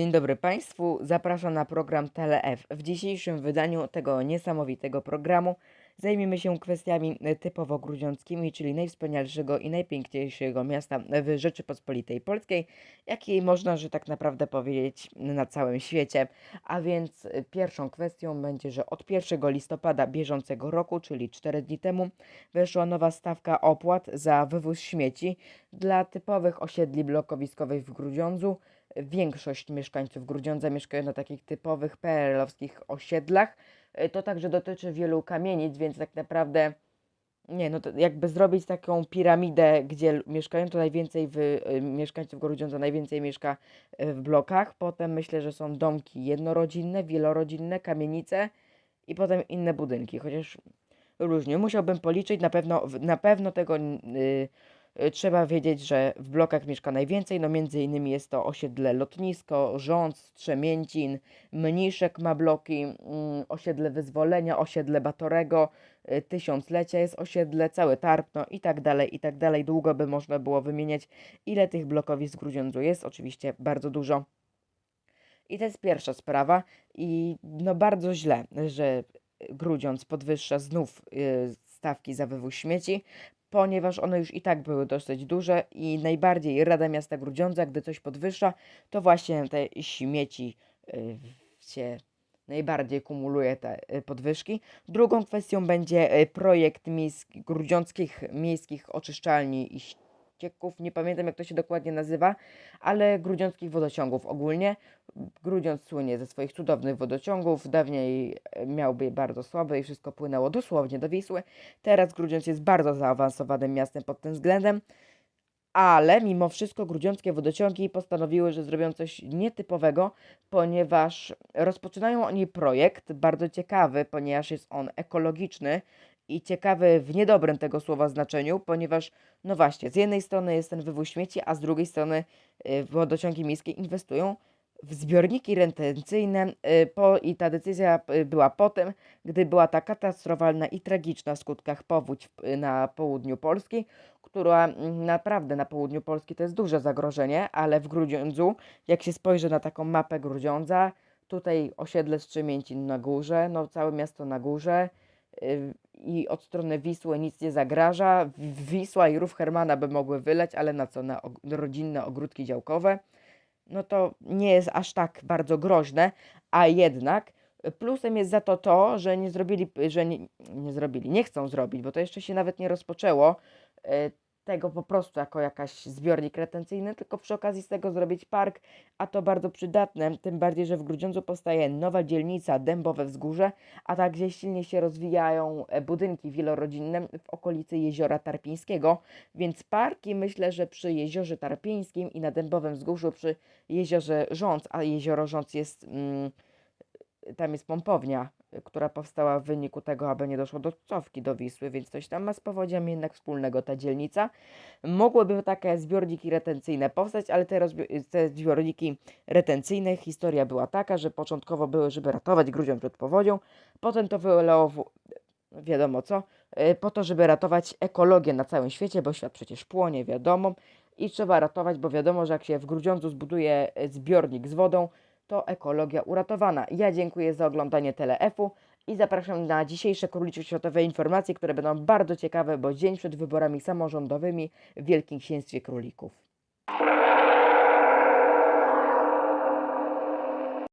Dzień dobry Państwu, zapraszam na program TeleF. W dzisiejszym wydaniu tego niesamowitego programu zajmiemy się kwestiami typowo grudziąckimi, czyli najwspanialszego i najpiękniejszego miasta w Rzeczypospolitej Polskiej, jakiej można, że tak naprawdę powiedzieć na całym świecie. A więc pierwszą kwestią będzie, że od 1 listopada bieżącego roku, czyli 4 dni temu, weszła nowa stawka opłat za wywóz śmieci dla typowych osiedli blokowiskowych w Grudziądzu. Większość mieszkańców Grudziądza mieszkają na takich typowych PRL-owskich osiedlach. Y, To także dotyczy wielu kamienic, więc tak naprawdę nie, no to jakby zrobić taką piramidę, gdzie mieszkają, to najwięcej w, y, mieszkańców Grudziądza najwięcej mieszka y, w blokach. Potem myślę, że są domki jednorodzinne, wielorodzinne, kamienice i potem inne budynki, chociaż różnie. Musiałbym policzyć, na pewno, na pewno tego y, trzeba wiedzieć, że w blokach mieszka najwięcej, no między innymi jest to osiedle Lotnisko, Rząd, Strzemięcin, Mniszek ma bloki, mm, osiedle Wyzwolenia, osiedle Batorego, y, Tysiąclecia jest osiedle, całe Tarpno i tak dalej, i tak dalej. Długo by można było wymieniać, ile tych blokowisk w Grudziądzu jest, oczywiście bardzo dużo. I to jest pierwsza sprawa i no bardzo źle, że Grudziądz podwyższa znów y, stawki za wywóz śmieci, ponieważ one już i tak były dosyć duże i najbardziej Rada Miasta Grudziądza, gdy coś podwyższa, to właśnie te śmieci y, się najbardziej kumuluje te y, podwyżki. Drugą kwestią będzie y, projekt miejski, grudziąckich miejskich oczyszczalni i ścieków. Nie pamiętam jak to się dokładnie nazywa, ale grudziąckich wodociągów ogólnie. Grudziądz słynie ze swoich cudownych wodociągów. Dawniej e, miałby bardzo słabe i wszystko płynęło dosłownie do Wisły. Teraz Grudziądz jest bardzo zaawansowanym miastem pod tym względem. Ale mimo wszystko grudziąckie wodociągi postanowiły, że zrobią coś nietypowego, ponieważ rozpoczynają oni projekt bardzo ciekawy, ponieważ jest on ekologiczny i ciekawy w niedobrym tego słowa znaczeniu, ponieważ no właśnie, z jednej strony jest ten wywóz śmieci, a z drugiej strony y, wodociągi miejskie inwestują w zbiorniki retencyjne y, po, i ta decyzja y, była po tym, gdy była ta katastrofalna i tragiczna w skutkach powódź na południu Polski, która mm, naprawdę na południu Polski to jest duże zagrożenie, ale w Grudziądzu, jak się spojrzy na taką mapę Grudziądza, tutaj osiedle Strzemięcin na górze, no całe miasto na górze i od strony Wisły nic nie zagraża. Wisła i rów Hermana by mogły wyleć, ale na co? Na og- rodzinne ogródki działkowe no to nie jest aż tak bardzo groźne, a jednak plusem jest za to to, że nie zrobili, że nie, nie zrobili, nie chcą zrobić, bo to jeszcze się nawet nie rozpoczęło, e, tego po prostu jako jakaś zbiornik retencyjny, tylko przy okazji z tego zrobić park, a to bardzo przydatne, tym bardziej, że w Grudziądzu powstaje nowa dzielnica Dębowe Wzgórze, a także silnie się rozwijają e, budynki wielorodzinne w okolicy Jeziora Tarpińskiego, więc parki myślę, że przy Jeziorze Tarpińskim i na Dębowym Wzgórzu przy Jeziorze Rząc, a Jezioro Rząc jest, mm, tam jest pompownia, która powstała w wyniku tego, aby nie doszło do cofki do Wisły, więc coś tam ma z powodziami jednak wspólnego ta dzielnica. Mogłyby takie zbiorniki retencyjne powstać, ale te, te zbiorniki retencyjne, historia była taka, że początkowo były, żeby ratować Grudziądz przed powodzią, potem to wyleło wiadomo co, y, po to, żeby ratować ekologię na całym świecie, bo świat przecież płonie, wiadomo, i trzeba ratować, bo wiadomo, że jak się w Grudziądzu zbuduje y, zbiornik z wodą, to ekologia uratowana. Ja dziękuję za oglądanie TeleF-u i zapraszam na dzisiejsze królicze światowe informacje, które będą bardzo ciekawe, bo dzień przed wyborami samorządowymi w Wielkim Księstwie Królików.